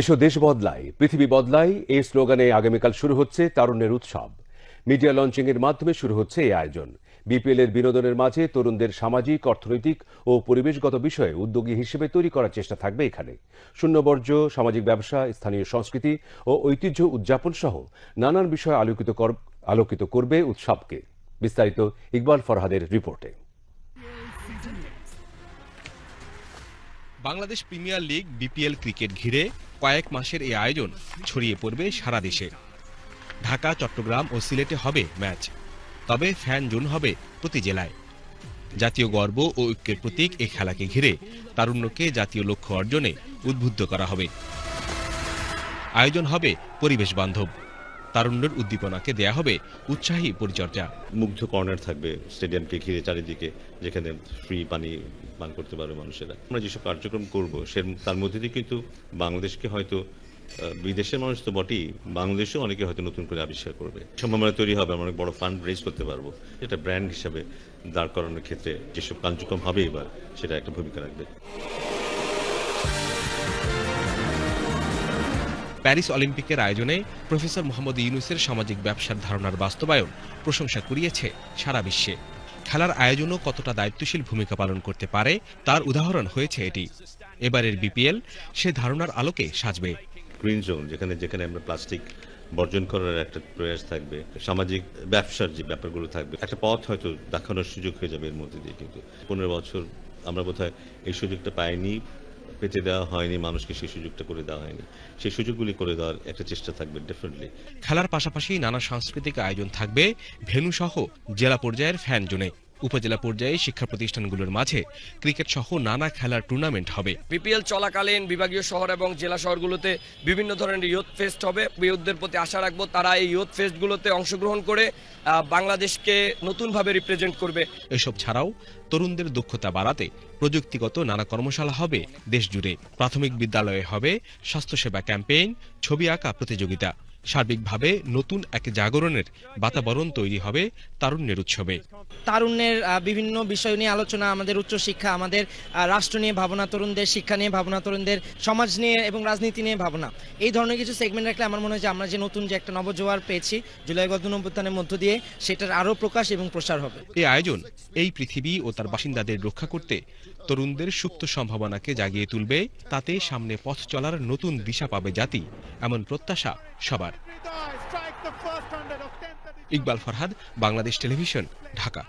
এসো দেশ বদলায়, পৃথিবী বদলায়, এই স্লোগানে আগামীকাল শুরু হচ্ছে তারুণ্যের উৎসব। মিডিয়া লঞ্চিং এর মাধ্যমে শুরু হচ্ছে এই আয়োজন। বিপিএল এর বিনোদনের মাঝে তরুণদের সামাজিক, অর্থনৈতিক ও পরিবেশগত বিষয়ে উদ্যোগী হিসেবে তৈরি করার চেষ্টা থাকবে এখানে। শূন্য বর্জ্য সামাজিক ব্যবসা, স্থানীয় সংস্কৃতি ও ঐতিহ্য উদযাপন সহ নানান বিষয় আলোকিত আলোকিত করবে উৎসবকে। বিস্তারিত ইকবাল ফরহাদের রিপোর্টে। Bangladesh premier league, BPL cricket ঘিরে কয়েক মাসের এই আয়োজন ছড়িয়ে পড়বে সারা দেশে। ঢাকা, চট্টগ্রাম ও সিলেটে হবে ম্যাচ, তবে ফ্যান জোন হবে প্রতি জেলায়। জাতীয় গর্ব ও ঐক্যের প্রতীক এই খেলাকে ঘিরে তারুণ্যকে জাতীয় লক্ষ্য অর্জনে উদ্বুদ্ধ করা হবে। আয়োজন হবে পরিবেশ বান্ধব। তারুণ্যের উদ্দীপনাকে দেয়া হবে উৎসাহী পরিচর্যা। মুগ্ধ কর্নার থাকবে স্টেডিয়ামকে ঘিরে চারিদিকে, যেখানে ফ্রি পানি পান করতে পারবে মানুষেরা। আমরা যেসব কার্যক্রম করব, সে তার মধ্যে দিয়ে কিন্তু বাংলাদেশকে হয়তো বিদেশের মানুষ তো বটেই, বাংলাদেশেও অনেকে হয়তো নতুন করে আবিষ্কার করবে। সম্ভাবনা তৈরি হবে, আমরা অনেক বড় ফান্ড রেজ করতে পারব। এটা ব্র্যান্ড হিসাবে দাঁড় করানোর ক্ষেত্রে যেসব কার্যক্রম হবে এবার, সেটা একটা ভূমিকা রাখবে। প্যারিস অলিম্পিকের আয়োজনে প্রফেসর মোহাম্মদ ইউনুসের সামাজিক ব্যবসার ধারণার বাস্তবায়ন প্রশংসা কুড়িয়েছে সারা বিশ্বে। খেলার আয়োজনও কতটা দায়িত্বশীল ভূমিকা পালন করতে পারে তার উদাহরণ হয়েছে এটি। এবারের বিপিএল সে ধারণার আলোকে সাজবে। গ্রিন জোন যেখানে যেখানে আমরা প্লাস্টিক বর্জন করার একটা প্রয়াস থাকবে, সামাজিক ব্যবসার যে ব্যাপারগুলো থাকবে, একটা পথ হয়তো দেখানোর সুযোগ হয়ে যাবে এর মধ্যে দিয়ে কিন্তু। পনেরো বছর আমরা বোধহয় এই সুযোগটা পাইনি। পেতে দেওয়া হয়নি, মানুষকে সেই সুযোগটা করে দেওয়া হয়নি। সেই সুযোগগুলি করে দেওয়ার একটা চেষ্টা থাকবে ডেফিনেটলি খেলার পাশাপাশি নানা সাংস্কৃতিক আয়োজন থাকবে ভেন্যু সহ জেলা পর্যায়ের ফ্যান জোনে উপজেলা পর্যায়ে শিক্ষা প্রতিষ্ঠানগুলোর মাঝে ক্রিকেট সহ নানা খেলার টুর্নামেন্ট হবে। বিপিএল চলাকালীন বিভাগীয় শহর এবং জেলা শহরগুলোতে বিভিন্ন ধরনের ইয়ুথ ফেস্ট হবে। ইয়ুথদের প্রতি আশা রাখব তারা এই ইয়ুথ ফেস্টগুলোতে অংশগ্রহণ করে বাংলাদেশকে নতুনভাবে রিপ্রেজেন্ট করবে। এসব ছাড়াও তরুণদের দক্ষতা বাড়াতে প্রযুক্তিগত নানা কর্মশালা হবে দেশজুড়ে। প্রাথমিক বিদ্যালয়ে হবে স্বাস্থ্যসেবা ক্যাম্পেইন ছবি আঁকা প্রতিযোগিতা। সার্বিকভাবে নতুন এক জাগরণের বাতাবরণ তৈরি হবে তারুণ্যের উৎসবে। তারুণ্যের বিভিন্ন বিষয় নিয়ে আলোচনা আমাদের উচ্চশিক্ষা আমাদের রাষ্ট্র নিয়ে ভাবনা তরুণদের শিক্ষা নিয়ে ভাবনা তরুণদের সমাজ নিয়ে এবং রাজনীতি নিয়ে ভাবনা। এই ধরনের কিছু সেগমেন্ট রাখলে আমার মনে হয় যে আমরা যে নতুন যে একটা নবজোয়ার পেয়েছি জুলাই গত অভ্যুত্থানের মধ্য দিয়ে সেটার আরও প্রকাশ এবং প্রসার হবে। এই আয়োজন এই পৃথিবী ও তার বাসিন্দাদের রক্ষা করতে তরুণদের সুপ্ত সম্ভাবনাকে জাগিয়ে তুলবে তাতে সামনে পথ চলার নতুন দিশা পাবে জাতি এমন প্রত্যাশা সবার। ইকবাল ফরহাদ বাংলাদেশ টেলিভিশন ঢাকা।